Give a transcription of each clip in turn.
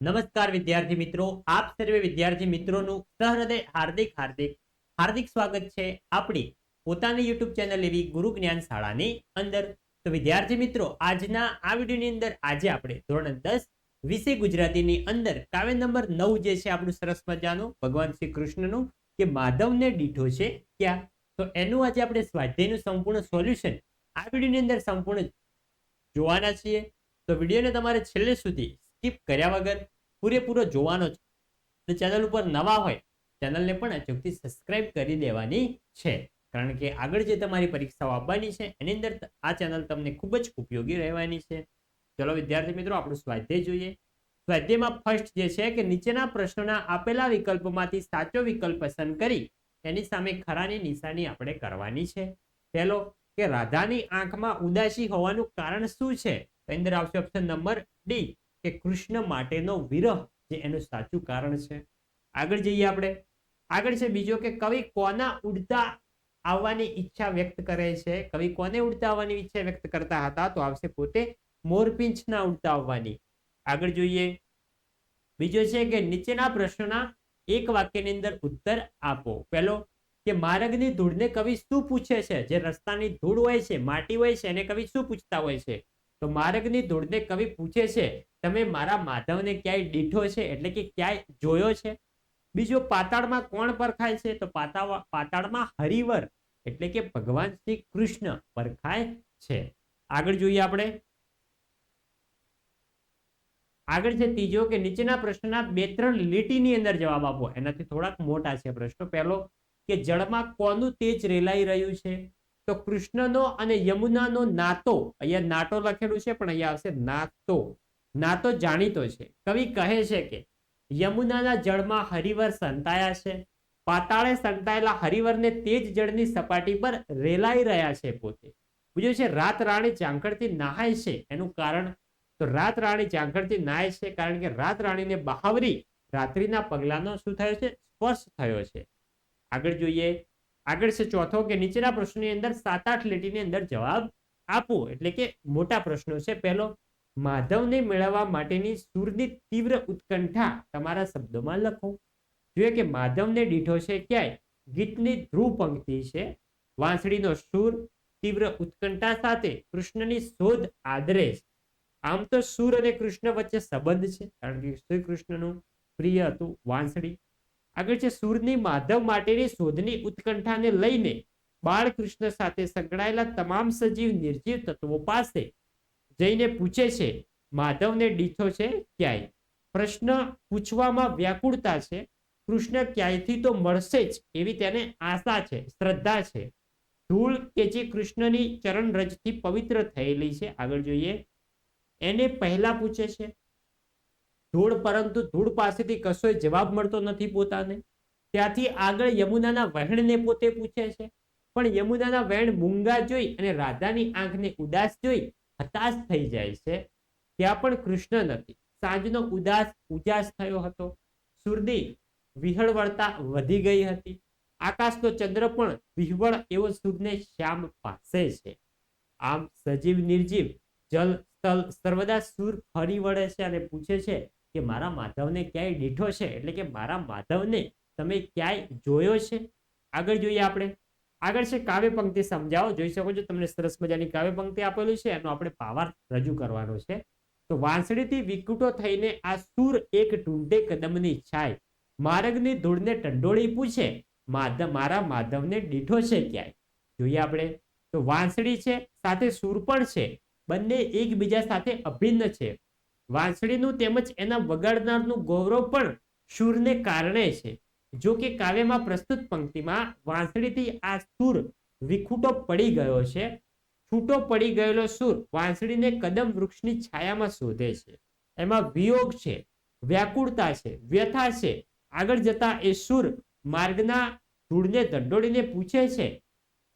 નમસ્કાર વિદ્યાર્થી મિત્રો. આપ સર્વે વિદ્યાર્થી મિત્રોનું સહૃદય હાર્દિક હાર્દિક હાર્દિક સ્વાગત છે આપણી પોતાની યુટ્યુબ ચેનલ એવી ગુરુ જ્ઞાન શાળાની અંદર. તો વિદ્યાર્થી મિત્રો, આજના આ વિડીયોની અંદર આજે આપણે ધોરણ દસ વિષય ગુજરાતીની અંદર કાવ્ય નંબર નવ જે છે આપણું સરસ મજાનું, ભગવાન શ્રી કૃષ્ણનું કે માધવને દીઠો છે ક્યાં? તો એનું આજે આપણે સ્વાધ્યાયનું સંપૂર્ણ સોલ્યુશન આ વિડીયોની અંદર સંપૂર્ણ જોવાના છીએ. તો વિડીયોને તમારે છેલ્લે સુધી સ્કીપ કર્યા વગર પૂરેપૂરો જોવાનો છે. અને ચેનલ ઉપર નવા હોય ચેનલને પણ અચૂકથી સબસ્ક્રાઇબ કરી દેવાની છે. કારણ કે આગળ જે તમારી પરીક્ષાઓ આપવાની છે, એની અંદર આ ચેનલ તમને ખૂબ જ ઉપયોગી રહેવાની છે. ચલો વિદ્યાર્થી મિત્રો, આપણું સ્વાધ્યાય જોઈએ. સ્વાધ્યાયમાં ફર્સ્ટ જે છે કે નીચેના પ્રશ્નોના આપેલા વિકલ્પોમાંથી સાચો વિકલ્પ પસંદ કરી, એની સામે ખરાની નિશાની આપણે કરવાની છે. પહેલો, કે રાધાની આંખમાં ઉદાસી હોવાનું કારણ શું છે? અંદર આવશે ઓપ્શન નંબર ડી કે કૃષ્ણ માટેનો વિરહ જે એનું સાચું કારણ છે. આગળ જઈએ આપણે. આગળ છે બીજો કે કવિ કોના ઉડતા આવવાની ઈચ્છા વ્યક્ત કરે છે? કવિ કોને ઉડતા આવવાની ઈચ્છા વ્યક્ત કરતા હતા? તો આવશે પોતે મોરપિંચના ઉડતા આવવાની. આગળ જોઈએ. બીજો છે કે નીચેના પ્રશ્નોના એક વાક્યની અંદર ઉત્તર આપો. પહેલો, કે માર્ગની ધૂળને કવિ શું પૂછે છે? જે રસ્તાની ધૂળ હોય છે, માટી હોય છે, એને કવિ શું પૂછતા હોય છે? તો માર્ગની ધૂળને કવિ પૂછે છે, તમે મારા માધવને ક્યાંય દીઠો છે? એટલે કે ક્યાંય જોયો છે? બીજો, પાતાળમાં કોણ પરખાય છે? તો પાતાળમાં હરિવર, એટલે કે ભગવાન શ્રી કૃષ્ણ પરખાય છે. આગળ જોઈએ આપણે. આગળ છે ત્રીજો કે નીચેના પ્રશ્નના બે ત્રણ લીટીની અંદર જવાબ આપો. એનાથી થોડાક મોટા છે પ્રશ્નો. પહેલો, કે જળમાં કોનું તેજ રેલાઈ રહ્યું છે? તો કૃષ્ણનો અને યમુનાનો નાતો. અહીંયા નાટો લખેલું છે, પણ અહીંયા આવશે નાતો. નાતો જાણીતો છે. કવિ કહે છે કે, યમુનાના જળમાં હરિવર સંતાયા છે. પાતાળે સંતાયેલા હરિવરને તેજ જળની સપાટી પર રેલાઈ રહ્યા છે પોતે. બીજું છે, રાત રાણી ઝાંખડથી નહાય છે. એનું કારણ, તો રાત રાણી ઝાંખડથી નહાય છે કારણ કે રાત રાણીને બહાવરી રાત્રિના પગલાનો શું થયો છે? સ્પર્શ થયો છે. આગળ જોઈએ આગળ છે ચોથો કે નીચેના પ્રશ્નની અંદર સાત આઠ લીટીની અંદર જવાબ આપો. એટલે કે મોટા પ્રશ્નો છે. પહેલો, માધવને મેળવવા માટેની સૂરની તીવ્ર ઉત્કંઠા તમારા શબ્દોમાં લખો. જોઈએ કે માધવને દીઠો છે ક્યાંય? ગીતની ધ્રુવ પંક્તિ છે. વાંસળીનો સૂર તીવ્ર ઉત્કંઠા સાથે કૃષ્ણની શોધ આદરે છે. આમ તો સૂર અને કૃષ્ણ વચ્ચે સંબંધ છે. કારણ કે શ્રી કૃષ્ણનું પ્રિય હતું વાંસળી. આગળ છે, સૂરની માધવ માટેની શોધની ઉત્કંઠાને લઈને બાળકૃષ્ણ સાથે સંકળાયેલા તમામ સજીવ નિર્જીવ તત્વો પાસે જઈને પૂછે છે, માધવને દીઠો છે ક્યાંય? પ્રશ્ન પૂછવામાં વ્યાકુળતા છે, કૃષ્ણ ક્યાંયથી તો મળશે જ એવી તેને આશા છે, શ્રદ્ધા છે. ધૂળ કે જે કૃષ્ણની ચરણ રજથી પવિત્ર થયેલી છે, આગળ જોઈએ. એને પહેલા પૂછે છે ધૂળ પરંતુ ધૂળ પાસેથી કશો જવાબ મળતો નથી પોતાને. ત્યાંથી આગળ યમુનાના વહેણને પોતે પૂછે છે. પણ યમુનાના વહેણ મૂંગા જોઈ અને રાધાની આંખને ઉદાસ જોઈ હતાશ થઈ જાય છે. ત્યાં પણ કૃષ્ણ નથી. સાંજનો ઉદાસ ઉજાસ થયો હતો. સુરદી વિહળવળતા વધી ગઈ હતી. આકાશનો ચંદ્ર પણ વિહવળ એવો સૂરને શ્યામ પાસે છે. આમ સજીવ નિર્જીવ જલ, સ્થળ સર્વદા સૂર ફરી વળે છે અને પૂછે છે કે મારા માધવને ક્યાંય દીઠો છે? એટલે કે મારા માધવને તમે ક્યાંય જોયો છે? આગળ જોઈએ આપણે. આગળ છે કાવ્ય પંક્તિ સમજાવો. જોઈ શકો છો તમને સરસ મજાની કાવ્ય પંક્તિ આપેલી છે. એનો આપણે ભાવાર્થ રજૂ કરવાનો છે. તો વાંસળીથી વિકુટો થઈને આ સૂર એક ઢૂંઢે કદમની છાય. માર્ગની ધૂળને ટંડોળી પૂછે માધવ મારા માધવને દીઠો છે ક્યાંય? જોઈએ આપણે. તો વાંસળી છે, સાથે સૂર પણ છે. બંને એકબીજા સાથે અભિન્ન છે. વાંસળીનું તેમજ એના વગાડનારનું ગૌરવ પણ સૂરને કારણે છે. જો કે કાવ્યમાં પ્રસ્તુત પંક્તિમાં વાંસળીથી આ સૂર વિખૂટો પડી ગયો છે. છૂટો પડી ગયેલો સૂર વાંસળીને કદમ વૃક્ષની છાયામાં શોધે છે. એમાં વિયોગ છે, વ્યાકુળતા છે, વ્યથા છે. આગળ જતા એ સૂર માર્ગના ધૂળને દંડોળીને પૂછે છે,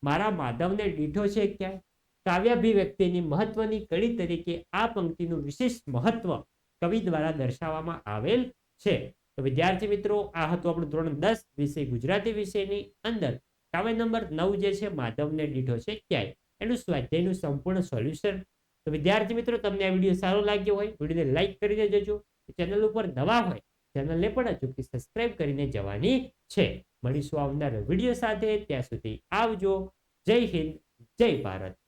મારા માધવને દીઠો છે ક્યાંય? કાવ્યાભિવ્યક્તિની મહત્વની કડી તરીકે આ પંક્તિનું વિશેષ મહત્વ કવિ દ્વારા દર્શાવવામાં આવેલ છે. તો વિદ્યાર્થી મિત્રો, આ હતું આપણું ધોરણ દસ વિષય ગુજરાતી વિષયની અંદર. કાવ્ય નંબર નવ જે છે, માધવને દીઠો છે ક્યાંય. એનું સ્વાધ્યાયનું સંપૂર્ણ સોલ્યુશન. તો વિદ્યાર્થી મિત્રો, તમને આ વીડિયો સારો લાગ્યો હોય, વિડીયોને લાઇક કરીને જજો ચેનલ ઉપર નવા હોય, ચેનલને પણ અચૂકથી સબસ્ક્રાઇબ કરીને જવાની છે. મળીશું આવનાર વીડિયો સાથે. ત્યાં સુધી આવજો. જય હિન્દ, જય ભારત.